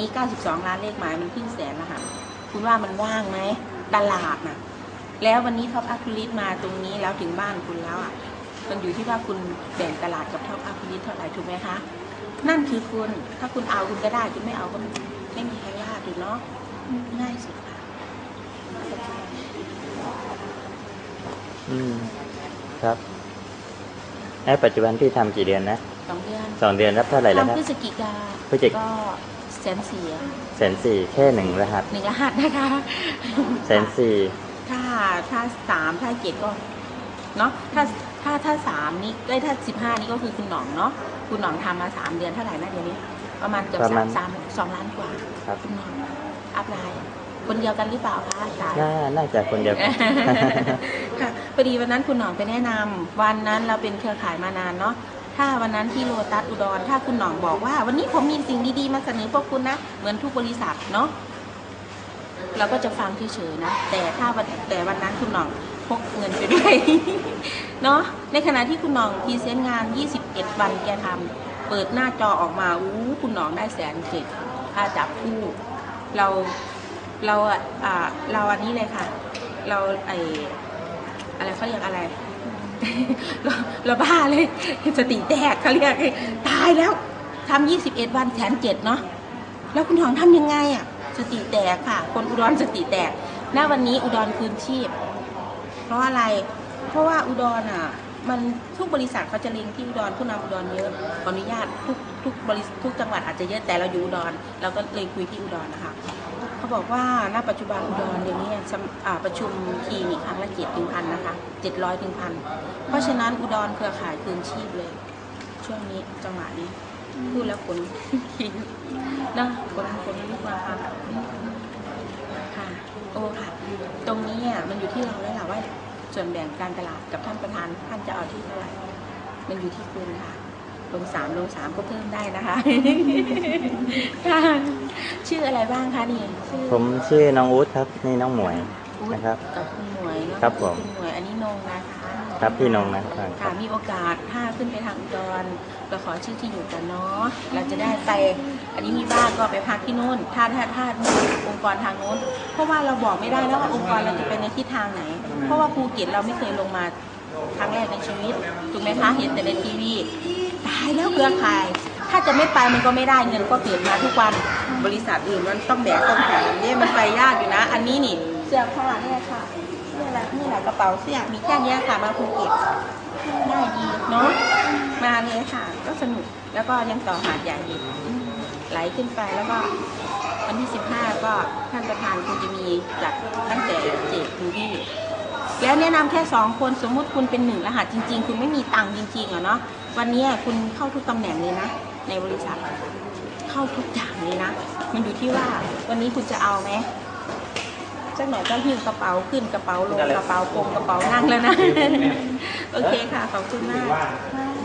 นี้92 ล้านเลขหมายมันครึ่งแสนแล้วค่ะ คุณว่ามันว่างไหมตลาดน่ะ แล้ววันนี้ท็อปอัพลิสมาตรงนี้แล้วถึงบ้านคุณแล้วอะ มันอยู่ที่ว่าคุณแบ่งตลาดกับท็อปอัพลิสเท่าไหร่ถูกไหมคะ นั่นคือคุณ ถ้าคุณเอาคุณก็ได้ คุณไม่เอาก็ไม่มีใครว่าถูกเนาะ ง่ายสุดค่ะ อืม ครับแล้วปัจจุบันพี่ทำกี่เดือนนะสองเดือนสองเดือนรับเท่าไหร่แล้วคทำรับพฤศจิกาพฤศจิกก็ แสนสี่อะแสนสี่แค่หนึ่งรหัสหนึ่งรหัสนะคะแสนสี่ถ้าถ้าสามถ้าเจ็ดก็เนาะถ้าถ้าถ้าสามนี่ได้ยถ้าสิบห้านี่ก็คือคุณหน่องเนาะคุณหน่องทำมาสามเดือนเท่าไหร่นะเดี๋ยวนี้ ประมาณเกือบสามสามสองล้านกว่าครับคุณหน่องอัพไลน์คนเดียวกันหรือเปล่าคะอาจารย์ น่าน่าจะคนเดียวกัน ค่ะพอดีวันนั้นคุณหน่องไปแนะนำวันนั้นเราเป็นเครือข่ายมานานเนาะ ถ้าวันนั้นที่โลตัสอุดร ถ้าคุณหน่องบอกว่า วันนี้ผมมีสิ่งดีๆมาเสนอพวกคุณนะ เหมือนทุกบริษัทเนาะเราก็จะฟังเฉยๆนะ แต่ถ้าวันแต่วันนั้นคุณหน่องพกเงินไปด้วยเนาะในขณะที่คุณหน่องพรีเซนต์งาน 21 วันแกทำเปิดหน้าจอออกมาอู้คุณหน่องได้แสนเจ็ดค่าจับคู่เราเราอะเราอันนี้เลยค่ะ เราไออะไรเขาเรียกอะไร เราบ้าเลยสติแตกเขาเรียกตายแล้วทำยี่สิบเอ็ดวันแสนเจ็ดเนาะแล้วคุณหองทำยังไงอะ สติแตกค่ะ คนอุดรสติแตกณวันนี้อุดรคืนชีพ เพราะอะไร เพราะว่าอุดรอะ มันทุกบริษัทเขาจะเล็งที่อุดรผู้นำอุดรเยอะขออนุญาตทุกทุกบริษัททุกจังหวัดอาจจะเยอะแต่เราอยู่อุดรเราก็เลยคุยที่อุดรนะคะ เขาบอกว่าณปัจจุบันอุดรเดี๋ยวนี้ประชุมทีมีครั้งละเจ็ดถึงพันนะคะเจ็ดร้อยถึงพันเพราะฉะนั้นอุดรเครือข่ายคืนชีพเลย ช่วงนี้จังหวะนี้พูดแล้วขนคิงนะขนขนลุกมาค่ะค่ะโอ้ค่ะ ตรงนี้อะมันอยู่ที่เราแล้วล่ะว่าส่วนแบ่งการตลาดกับท่านประธานท่านจะเอาที่เท่าไหร่มันอยู่ที่คุณค่ะลงสามลงสามก็เพิ่มได้นะคะค่ะ ชื่ออะไรบ้างคะนี่ชื่อผมชื่อน้องอู๊ดครับ นี่น้องหมวยอุ๊ยนะครับ กับคุณหมวยเนาะครับผมคุณหมวยอันนี้นงนะคะครับพี่นงนะครับคค่ะรับมีโอกาสถ้าขึ้นไปทางอุดรเราขอชื่อที่อยู่กันเนาะเราจะได้ไปอันนี้มีบ้านก็ไปพักที่นู่นถ้าถ้าถ้าองค์กรทางโน้น เพราะว่าเราบอกไม่ได้นะว่าองค์กรเราจะไปในทิศทางไหน เพราะว่าภูเก็ตเราไม่เคยลงมาครั้งแรกในชีวิตถูกไหมคะเห็นแต่ในทีวี ตายแล้วเครือข่าย ถ้าจะไม่ไปมันก็ไม่ได้เงินก็เกิดมาทุกวัน บริษัทอื่นมันต้องแบกต้องแบกเนี่ยมันไปยากอยู่นะ อันนี้นี่เสื้อผ้าเนี่ยค่ะนี่แหละนี่แหละกระเป๋าเสื้อมีแค่นี้ค่ะมาภูเก็ตง่ายดีเนาะมาเลยค่ะ ก็สนุกแล้วก็ยังต่อหาดใหญ่อีกไหลขึ้นไปแล้วก็วันที่ 15 ก็ท่านประธานคงจะมีจัดตั้งแต่เจ็ดถึงที่แล้วแนะนำแค่สองคนสมมุติคุณเป็นหนึ่งรหัสจริง ๆ คุณไม่มีตังค์จริงๆอะเนาะวันนี้คุณเข้าทุกตำแหน่งเลยนะ ในบริษัท เข้าทุกอย่างเลยนะ มันอยู่ที่ว่าวันนี้คุณจะเอาไหมสักหน่อยก็หิ้วกระเป๋าขึ้นกระเป๋าลงกระเป๋าปงกระเป๋านั่งแล้วนะ โอเคค่ะ ขอบคุณมาก